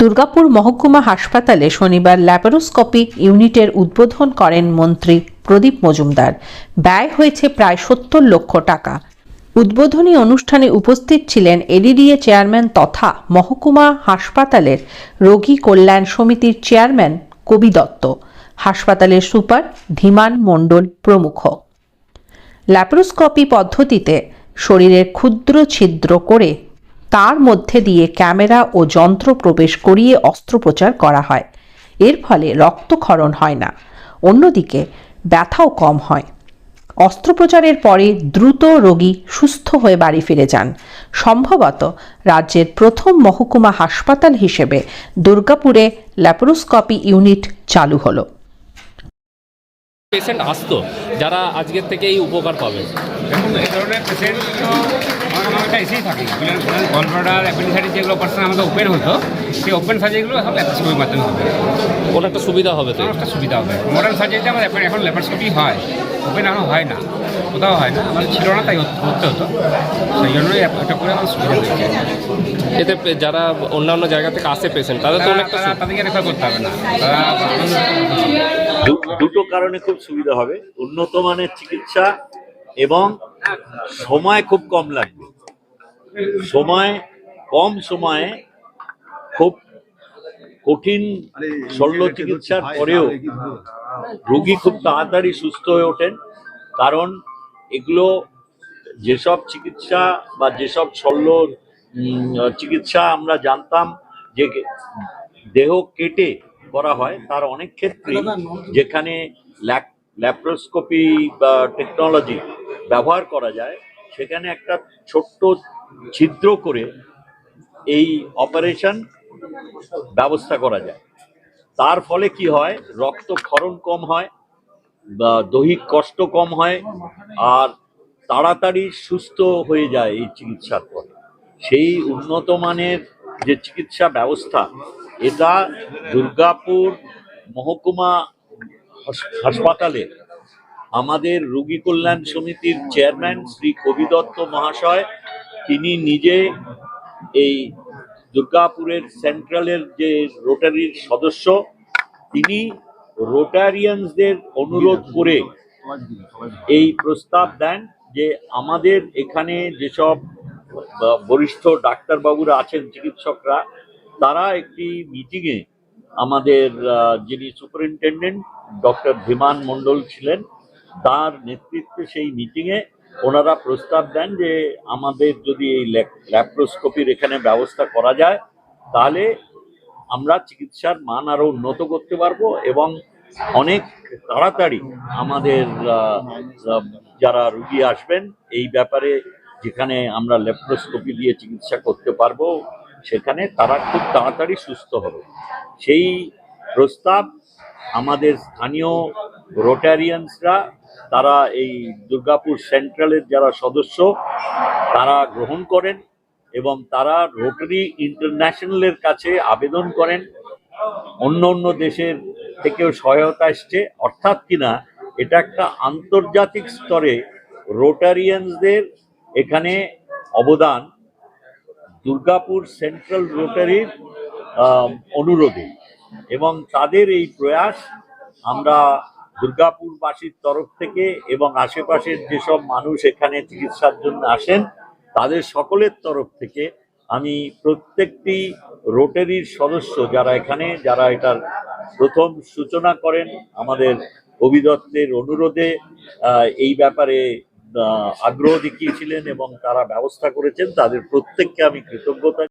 দুর্গাপুর মহকুমা হাসপাতালে শনিবার ল্যাপারোস্কোপি ইউনিটের উদ্বোধন করেন মন্ত্রী প্রদীপ মজুমদার। ব্যয় হয়েছে প্রায় সত্তর লক্ষ টাকা। উদ্বোধনী অনুষ্ঠানে উপস্থিত ছিলেন এডিডিএ চেয়ারম্যান তথা মহকুমা হাসপাতালের রোগী কল্যাণ সমিতির চেয়ারম্যান কবি দত্ত। হাসপাতালের সুপার ধীমান মণ্ডল প্রমুখ। ল্যাপারোস্কোপি পদ্ধতিতে শরীরের ক্ষুদ্র ছিদ্র করে তার মধ্যে দিয়ে ক্যামেরা ও যন্ত্র প্রবেশ করিয়ে অস্ত্রোপচার করা হয়। এর ফলে রক্তক্ষরণ হয় না। অন্যদিকে ব্যথাও কম হয়। অস্ত্রোপচারের পরে দ্রুত রোগী সুস্থ হয়ে বাড়ি ফিরে যান। সম্ভবত রাজ্যের প্রথম মহকুমা হাসপাতাল হিসেবে দুর্গাপুরে ল্যাপারোস্কোপি ইউনিট চালু হলো। পেশেন্ট আসতো যারা আজকের থেকেই উপকার পাবে। দেখুন এই ধরনের পেশেন্ট আমার আমার এসেই থাকে। গলব্লাডার অ্যাপেন্ডিসাইটিস যেগুলো অপারেশন আমাদের ওপেন হতো সেই ওপেন সার্জারিগুলো সব ল্যাপারস্কোপির মাধ্যমে হবে। ওটা একটা সুবিধা হবে তো? অনেকটা সুবিধা হবে। মডার্ন সার্জারিতে আমাদের এখন ল্যাপারস্কোপি হয়। ওপেন এখনও হয় না। কোথাও হয় না। আমাদের ছিল না তাই করতে হতো সেই জন্যই এটা করে আমার সুবিধা হয়েছে। এতে যারা অন্যান্য জায়গা থেকে আসে পেশেন্ট তাদের তো তারা অনেকটা তাদেরকে রেফার করতে হবে না। দু- দুটো কারণে খুব সুবিধা হবে। উন্নত মানের চিকিৎসা এবং সময় খুব কম লাগবে। সময়, কম সময়ে খুব কঠিন শল্য চিকিৎসার পরেও রোগী খুব তাড়াতাড়ি সুস্থ হয়ে ওঠেন। কারণ এগুলো যেসব চিকিৎসা বা যেসব শল্য চিকিৎসা আমরা জানতাম যে দেহ কেটে করা হয়, তার অনেক ক্ষেত্রেই যেখানে ল্যাপ্রোস্কোপি বা টেকনোলজি ব্যবহার করা যায় সেখানে একটা ছোট্ট ছিদ্র করে এই অপারেশন ব্যবস্থা করা যায়। তার ফলে কি হয়? রক্তক্ষরণ কম হয়, বা দৈহিক কষ্ট কম হয়, আর তাড়াতাড়ি সুস্থ হয়ে যায় এই চিকিৎসার পর সেই উন্নত মানের যে চিকিৎসা ব্যবস্থা, এটা দুর্গাপুর মহকুমা হাস- হাসপাতালে আমাদের রোগী কল্যাণ সমিতির চেয়ারম্যান শ্রী কবি দত্ত মহাশয়, তিনি নিজে এই দুর্গাপুরের সেন্ট্রালের যে রোটারির সদস্য, তিনি রোটারিয়ানসদের অনুরোধ করে এই প্রস্তাব দেন যে আমাদের এখানে যেসব বরিষ্ঠ ডাক্তারবাবুরা আছেন, চিকিৎসকরা, তারা একটি মিটিংয়ে আমাদের যিনি সুপারিনটেন্ডেন্ট ডক্টর ধীমান মণ্ডল ছিলেন তার নেতৃত্বে সেই মিটিংয়ে ওনারা প্রস্তাব দেন যে আমাদের যদি এই ল্যাপ্রোস্কোপির এখানে ব্যবস্থা করা যায়, তাহলে আমরা চিকিৎসার মান আরও উন্নত করতে পারব এবং অনেক তাড়াতাড়ি আমাদের যারা রুগী আসবেন, এই ব্যাপারে যেখানে আমরা ল্যাপ্রোস্কোপি দিয়ে চিকিৎসা করতে পারব, সেখানে তারা খুব তাড়াতাড়ি সুস্থ হবে। সেই প্রস্তাব আমাদের স্থানীয় রোটারিয়ানসরা তারা এই দুর্গাপুর সেন্ট্রালের যারা সদস্য, তারা গ্রহণ করেন এবং তারা রোটারি ইন্টারন্যাশনালের কাছে আবেদন করেন। অন্য অন্য দেশের থেকেও সহায়তা এসছে। অর্থাৎ কিনা, এটা একটা আন্তর্জাতিক স্তরে রোটারিয়ানসদের এখানে অবদান দুর্গাপুর সেন্ট্রাল রোটারির অনুরোধে। এবং তাদের এই প্রয়াস আমরা দুর্গাপুরবাসীর তরফ থেকে এবং আশেপাশের যেসব মানুষ এখানে চিকিৎসার জন্য আসেন, তাদের সকলের তরফ থেকে আমি প্রত্যেকটি রোটারির সদস্য যারা এখানে, যারা এটার প্রথম সূচনা করেন, আমাদের অভিদত্তের অনুরোধে এই ব্যাপারে আগ্রহ দেখিয়েছিলেন এবং তারা ব্যবস্থা করেছেন, তাদের প্রত্যেককে আমি কৃতজ্ঞতা